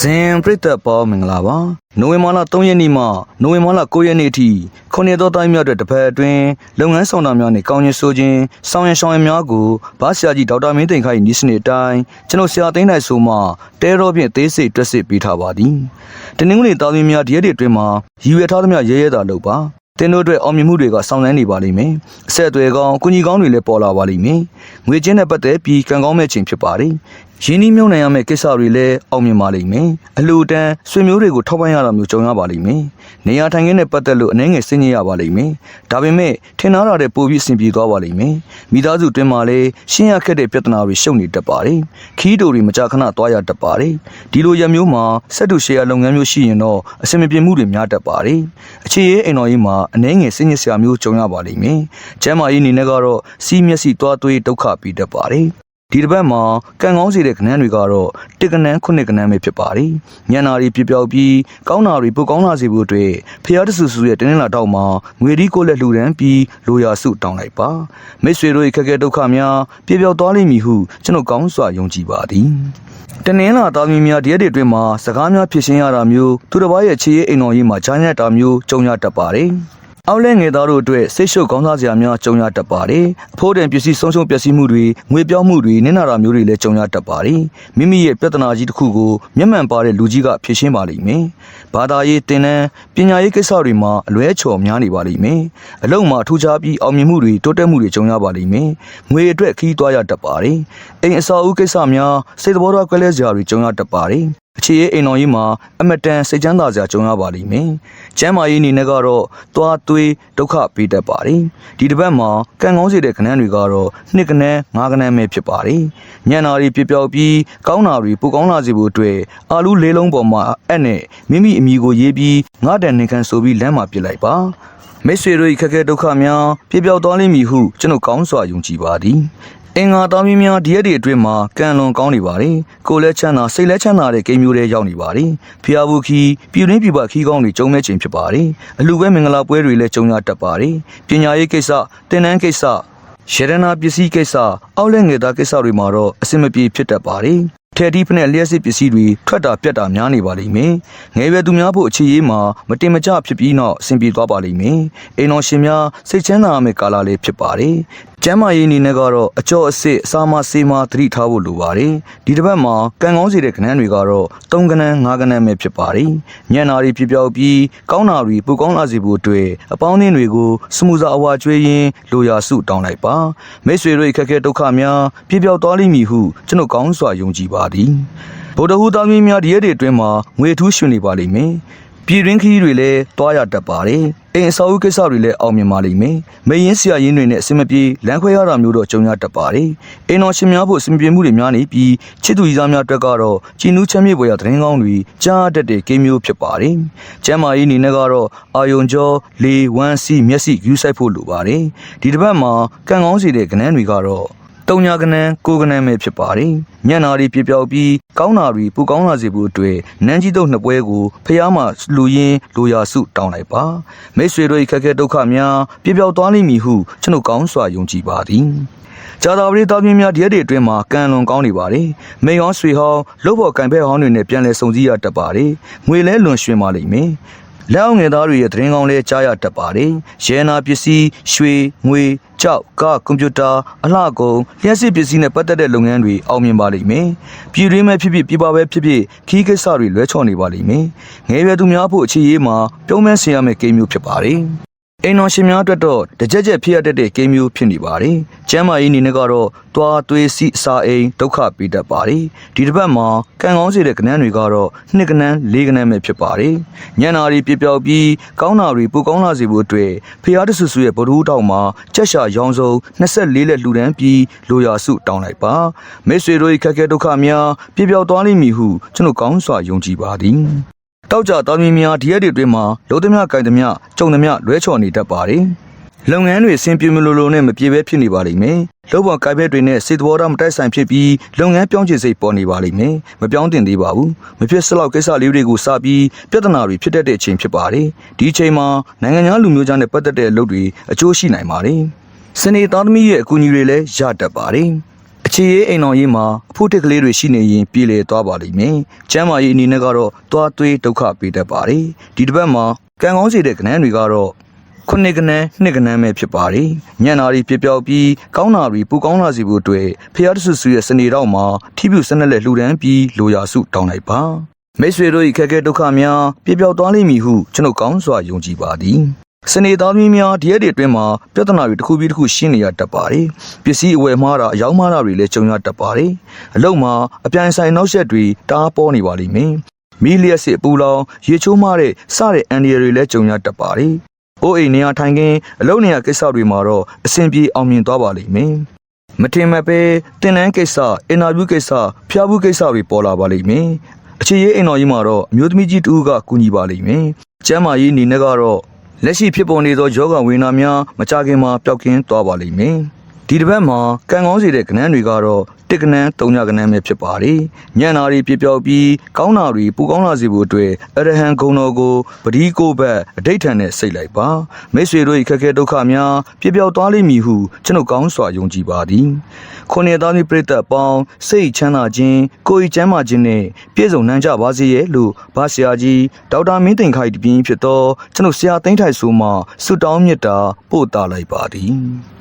ဇင်ပရိသတ်ပေါင်းမင်္ဂလာပါနိုဝင်ဘာလ3ရက်နေ့မှနိုဝင်ဘာလ9ရက်နေ့ထိခုနှစ်သောတိုင်းများအတွက်တစ်ဖက်အတွင်းလုပ်ငန်းဆောင်တာများနဲ့ကောင်းကျင်ဆိုခြင်းဆောင်ရန်ရှောင်းရန်များကိုဗဆရာကြီးဒေါက်တာမင်းသိန်ခိုင်ဤစနစ်အတိုင်းကျွန်တော်ဆရာသိန်းနိုင်ဆိုမှတဲတော်ဖြင့်သေးစိတ်တွက်စစ်ပေးထားပါသည်တနင်္ဂနွေသားသမီးများဒီရက်တွေအတွင်းမှာရည်ရွယ်ထားသမျှရဲရဲသာလုပ်ပါတင်းတို့အတွက်အောင်မြင်မှုတွေကဆောင်လန်းနေပါလိမ့်မယ်။အဆက်အသွယ်ကောင်း၊ကုညီကောင်းတွေလည်းပေါ်လာပါလိမ့်မယ်။ငွေချင်းနဲ့ပတ်သက်ပြီးကံကောင်းမဲ့ခြင်းဖြစ်ပါတယ်။ ရင်းနှီးမြှုပ်နှံရမယ့်ကိစ္စတွေလည်းအောင်မြင်ပါလိမ့်မယ်။အလှူဒန်းဆွေမျိုးတွေကိုထောက်ပံ့ရတာမျိုးကြုံရပါလိမ့်မယ်။နေရာထိုင်ခင်းနဲ့ပတ်သက်လို့အနှဲငယ်စဉ်းကျင်ရပါလိမ့်မယ်။ဒါပေမဲ့ထင်ထားတာတဲ့ပိုပြီးအဆင်ပြေသွားပါလိမ့်မယ်။မိသားစုတွင်မှာလည်းရှင်းရခက်တဲ့ပြဿနာတွေရှုပ်နေတတ်ပါတယ်။ခီးတူတွေမကြာခဏသွားရတတ်ပါတယ်။ဒီလိုရမျိုးမှာစက်တူရှယ်ယာလုပ်ငန်းမျိုးရှိရင်တော့အဆင်မပြေမှုတွေများတတ်ပါတယ်။အခြေရေးအိမ်တော်ကြီးမှာအနှဲငယ်စဉ်းကျင်စရာမျိုးကြုံရပါလိမ့်မယ်။ကျမ်းမာရေးအနေနဲ့ကတော့စီးမျက်စိသွားသွေးဒုက္ခပြီးတတ်ပါတယ်။ ဒီတစ်ပတ်မှာကံကောင်းစေတဲ့ကဏ္ဍတွေကတော့တစ်ကဏ္ဍခုနှစ်ကဏ္ဍပဲဖြစ်ပါတယ်။ညံနာရီပြပြောက်ပြီးကောင်းနာရီပိုကောင်းလာစေဖို့အတွက်ဖျားတဆူဆူရဲ့တင်းနှလာတောက်မှာငွေဒီကိုလက်လှူဒန်းပြီးလိုရာစုတောင်းလိုက်ပါ။မိတ်ဆွေတို့ရဲ့ခက်ခဲဒုက္ခများပြပြောက်သွားလိမ့်မည်ဟုကျွန်တော်ကောင်းစွာယုံကြည်ပါသည်။တနင်္လာသားသမီးများဒီရက်တွေအတွင်းမှာစကားများဖြစ်ရှင်းရတာမျိုးသူတစ်ပါးရဲ့ခြေရအိမ်တော်ကြီးမှာဂျာညက်တာမျိုးကြုံရတတ်ပါတယ်။ အောက်လဲငယ်သားတို့အတွက်စိတ်ရှုပ်ကောင်းစားစရာများကြုံရတတ်ပါတယ်။အဖိုးတန်ပစ္စည်းဆုံးရှုံးပျက်စီးမှုတွေငွေပြောင်းမှုတွေနစ်နာတာမျိုးတွေလည်းကြုံရတတ်ပါတယ်။မိမိရဲ့ပြဿနာကြီးတစ်ခုကိုမျက်မှန်ပါတဲ့လူကြီးကဖြေရှင်းပါလိမ့်မယ်။ဘာသာရေးတင်နန်းပညာရေးကိစ္စတွေမှာအလွဲချော်များနေပါလိမ့်မယ်။အလုံးမှာထူးခြားပြီးအောင်မြင်မှုတွေတိုးတက်မှုတွေကြုံရပါလိမ့်မယ်။ငွေအတွက်ခီးသွားရတတ်ပါတယ်။အိမ်အစာအုပ်ကိစ္စများစိတ်သဘောထားကွဲလဲစရာတွေကြုံရတတ်ပါတယ်။အခြေရေးအိမ်တော်ကြီးမှာအမတန်စိတ်ချမ်းသာစရာကြုံရပါလိမ့်မယ်။ ကျမ်းမာရေးအနေနဲ့ကတော့သွားသွေးဒုက္ခပေးတတ်ပါတယ်။ဒီတစ်ပတ်မှာကံကောင်းစေတဲ့ခဏန်းတွေကတော့နှစ်ကနန်းငါးကနန်းပဲဖြစ်ပါတယ်။ညံနာရီပြပြောက်ပြီးကောင်းနာရီပိုကောင်းလာစေဖို့အတွက်အာလူလေးလုံးပေါ်မှာအက်နဲ့မိမိအမိကိုရေးပြီးငါးတန်နေခန့်ဆိုပြီးလမ်းမှာပြစ်လိုက်ပါ။မိတ်ဆွေတို့၏ခက်ခဲဒုက္ခများပြပြောက်သွားလိမ့်မည်ဟုကျွန်တော်ကောင်းစွာယုံကြည်ပါသည်။ အင်္ဂါသားမင်းများဒီရက်တွေအတွင်းမှာကံလွန်ကောင်းနေပါတယ်။ကိုယ်လည်းချမ်းသာစိတ်လည်းချမ်းသာတဲ့ကိန်းမျိုးတွေရောက်နေပါတယ်။ဖျားဘူးခီပြည်တွင်းပြည်ပခီးကောင်းတွေကျုံမဲ့ခြင်းဖြစ်ပါတယ်။အလူပဲမင်္ဂလာပွဲတွေလည်းကျုံရတတ်ပါတယ်။ပညာရေးကိစ္စတင်နန်းကိစ္စရတနာပစ္စည်းကိစ္စအောက်လက်ငယ်သားကိစ္စတွေမှာတော့အဆင်မပြေဖြစ်တတ်ပါတယ်။ထဲတီးဖနဲ့လျှက်စစ်ပစ္စည်းတွေထွက်တာပြတ်တာများနေပါလိမ့်မယ်။ငယ်ရွယ်သူများဖို့အခြေရေးမှာမတင်မကျဖြစ်ပြီးနောက်အဆင်ပြေသွားပါလိမ့်မယ်။အိမ်တော်ရှင်များစိတ်ချမ်းသာရမယ့်ကာလလေးဖြစ်ပါတယ်။ ကျမ်းမာရေးအနေနဲ့ကတော့အကျော်အစ်စ်အစာမဆေးမသတိထားဖို့လိုပါတယ်။ဒီတစ်ပတ်မှာကံကောင်းစေတဲ့ကဏ္ဍတွေကတော့၃ကဏ္ဍ၅ကဏ္ဍပဲဖြစ်ပါတယ်။ညံနာရီပြပြောက်ပြီးကောင်းနာရီပူကောင်းလာစေဖို့အတွက်အပေါင်းအသင်းတွေကိုစမှုစာအဝါကျွေးရင်းလိုရာစုတောင်းလိုက်ပါ။မိတ်ဆွေတို့အခက်အခဲဒုက္ခများပြပြောက်သွားလိမ့်မည်ဟုကျွန်တော်ကောင်းစွာယုံကြည်ပါသည်ဗုဒ္ဓဟူသားမင်းများဒီရက်တွေအတွင်းမှာငွေထူးရှင်နေပါလိမ့်မယ် ပြည်ရင်းခီးတွေလည်းတွားရတတ်ပါတယ်အိမ်အဆောက်အဦကိစ္စတွေလည်းအောင်မြင်ပါလိမ့်မယ်မယင်းဆရာရင်းတွေနဲ့အစမပြေလမ်းခွဲရတာမျိုးတော့ကြုံရတတ်ပါတယ်အိမ်တော်ရှင်များဖို့အစမပြေမှုတွေများနေပြီးချစ်သူကြီးစားများအတွက်ကတော့ကြည်နူးချမ်းမြေ့ပေါ်ရသတင်းကောင်းတွေကြားတတ်တဲ့ကိန်းမျိုးဖြစ်ပါတယ်ကျမ်းမာရေးအနေနဲ့ကတော့အာယုံကျော်လေဝမ်းစီမျက်စိယူဆိုင်ဖို့လိုပါတယ်ဒီတစ်ပတ်မှာကံကောင်းစီတဲ့ကဏ္ဍတွေကတော့ တုံညာကနန်းကိုကနန်းပဲဖြစ်ပါတယ်။ညံ့နာရီပြပြောက်ပြီးကောင်းနာရီပူကောင်းလာစေဖို့အတွက်နန်းကြီးတုတ်နှစ်ပွဲကိုဖျားမှလူရင်းလူရာစုတောင်းလိုက်ပါ။မိတ်ဆွေတို့ခက်ခဲဒုက္ခများပြပြောက်သွားလိမ့်မည်ဟုကျွန်ုပ်ကောင်းစွာယုံကြည်ပါသည်။ကြာသာပရိသတ်များများဒီရက်တွေအတွင်းမှာကံလွန်ကောင်းနေပါတယ်။မိန်ဟောင်းဆွေဟောင်းလုပ်ဖို့ကံဖက်ဟောင်းတွေနဲ့ပြန်လည်ဆုံစည်းရတတ်ပါတယ်။ငွေလဲလွန်ရွှင်ပါလိမ့်မယ်။ လက်အောင်ငယ်သားတွေရဲ့သတင်းကောင်းလဲကြားရတတ်ပါတယ်။ရဲနာပစ္စည်းရွှေငွေကြောက်ကားကွန်ပျူတာအလှကုန်လျှက်စစ်ပစ္စည်းနဲ့ပတ်သက်တဲ့လုပ်ငန်းတွေအောင်မြင်ပါလိမ့်မယ်။ပြည်တွင်းမဲ့ဖြစ်ဖြစ်ပြည်ပပဲဖြစ်ဖြစ်ခီးကိစ္စတွေလွဲချော်နေပါလိမ့်မယ်။ငယ်ရွယ်သူများဖို့အခြေရေးမှာပြုံးမဲဆင်ရမယ့်ကိန်းမျိုးဖြစ်ပါတယ်။ အိမ်တော်ရှင်များအတွက်တော့တကြက်ကြက်ဖြစ်ရတတ်တဲ့ကိန်းမျိုးဖြစ်နေပါတယ်။ကျမ်းမာရေးအနေနဲ့ကတော့တွားသွေးစီစာအိမ်ဒုက္ခပေးတတ်ပါတယ်။ဒီတစ်ပတ်မှာကံကောင်းစေတဲ့ကဏ္ဍတွေကတော့နှစ်ကဏ္ဍလေးကဏ္ဍပဲဖြစ်ပါတယ်။ညံနာရီပြပြောက်ပြီးကောင်းနာရီပိုကောင်းလာစေဖို့အတွက်ဖျားတဆူဆူရဲ့ဗဒူးတောင်မှာချက်ရှာရောင်စုံ24လက်လှူဒန်းပြီးလိုရာစုတောင်းလိုက်ပါ။မိတ်ဆွေတို့ခက်ခဲဒုက္ခများပြပြောက်သွားလိမ့်မည်ဟုကျွန်တော်ကောင်းစွာယုံကြည်ပါသည်။ တောက်ကြသားမင်းများဒီရက်တွေအတွင်းမှာလုံးသမျှကြိုင်သမျှကြုံသမျှလွဲချော်နေတတ်ပါတယ်။လုပ်ငန်းတွေအဆင်ပြေမလို့လို့နဲ့မပြေပဲဖြစ်နေပါလိမ့်မယ်။လုပ်ပေါ်ကိုက်ဘက်တွေနဲ့စေတဘောထားမတိုက်ဆိုင်ဖြစ်ပြီးလုပ်ငန်းပြောင်းချင်စိတ်ပေါ်နေပါလိမ့်မယ်။မပြောင်းတင်သေးပါဘူး။မဖြစ်စလောက်ကိစ္စလေးတွေကိုစပြီးပြဿနာတွေဖြစ်တတ်တဲ့အချိန်ဖြစ်ပါတယ်။ဒီအချိန်မှာနိုင်ငံခြားလူမျိုးကြားနဲ့ပတ်သက်တဲ့အလုပ်တွေအကျိုးရှိနိုင်ပါတယ်။စနေသားသမီးရဲ့အကူအညီတွေလည်းရတတ်ပါတယ်။ အခြေရေးအိမ်တော်ရေးမှာအဖို့တစ်ကလေးတွေရှိနေရင်ပြည်လေသွားပါလိမ့်မယ်။ကျမ်းမာရေးအနေနဲ့ကတော့သွားသွေးဒုက္ခပေးတတ်ပါတယ်။ဒီတစ်ပတ်မှာကံကောင်းစေတဲ့ကဏ္ဍတွေကတော့ခုနှစ်ကဏ္ဍနှစ်ကဏ္ဍပဲဖြစ်ပါတယ်။ညံ့နာရီပြပြောက်ပြီးကောင်းနာရီပူကောင်းလာစီဖို့အတွက်ဖျားတဆူဆူရဲ့စနေတော့မှာထိပြူစနက်လက်လှူဒန်းပြီးလိုရာစုတောင်းလိုက်ပါ။မိတ်ဆွေတို့၏ခက်ခဲဒုက္ခများပြပြောက်သွားလိမ့်မည်ဟုကျွန်ုပ်ကောင်းစွာယုံကြည်ပါသည်။ စနေသားသမီးများဒီရက်တွေအတွင်းမှာပြဿနာတွေတစ်ခုပြီးတစ်ခုရှင်းနေရတတ်ပါတယ်။ပစ္စည်းအဝယ်မှားတာအယောင်းမှားတာတွေလည်းကြုံရတတ်ပါတယ်။အလုံးမှာအပြိုင်ဆိုင်နောက်ဆက်တွေတအားပေါ်နေပါလိမ့်မယ်။မီလျက်စစ်အပူလောင်ရေချိုးမှတဲ့စတဲ့အန်ဒီရတွေလည်းကြုံရတတ်ပါတယ်။အိုးအိမ်နေရာထိုင်ခင်းအလုံးနေရာကိစ္စတွေမှာတော့အဆင်ပြေအောင်မြင်သွားပါလိမ့်မယ်။မထင်မှတ်ပဲတင်နန်းကိစ္စအင်တာဗျူးကိစ္စဖျားဘူးကိစ္စတွေပေါ်လာပါလိမ့်မယ်အခြေရေးအိမ်တော်ကြီးမှာတော့အမျိုးသမီးကြီးတူကကူညီပါလိမ့်မယ်ကျမ်းမာရေးအနေနဲ့ကတော့ လက်ရှိဖြစ်ပေါ်နေသောယောဂဝေဒနာများမကြခင်မှာပျောက်ကင်းသွားပါလိမ့်မယ် ဒီတစ်ပတ်မှာကံကောင်းစေတဲ့ကဏ္ဍတွေကတော့တစ်ကဏ္ဍသုံးညကဏ္ဍပဲဖြစ်ပါတယ်ညံ့နာရီပြပြောက်ပြီးကောင်းနာရီပူကောင်းလာစေဖို့အတွက်အရဟံဂုံတော်ကိုပတိကိုဘက်အဋိဋ္ဌံနဲ့စိတ်လိုက်ပါမိတ်ဆွေတို့၏ခက်ခဲဒုက္ခများပြပြောက်သွားလိမ့်မည်ဟုကျွန်ုပ်ကောင်းစွာယုံကြည်ပါသည်ခုနှစ်သားမျိုးပြိတ္တပေါင်းစိတ်ချမ်းသာခြင်းကိုယ်ဤချမ်းသာခြင်းနဲ့ပြည့်စုံနိုင်ကြပါစေရဲ့လို့ဗာဆရာကြီးဒေါက်တာမင်းသိန်ခိုင်တပြင်းဖြစ်သောကျွန်ုပ်ဆရာသိန်းထိုင်ဆိုမှဆုတောင်းမြတ်တာပို့တာလိုက်ပါသည်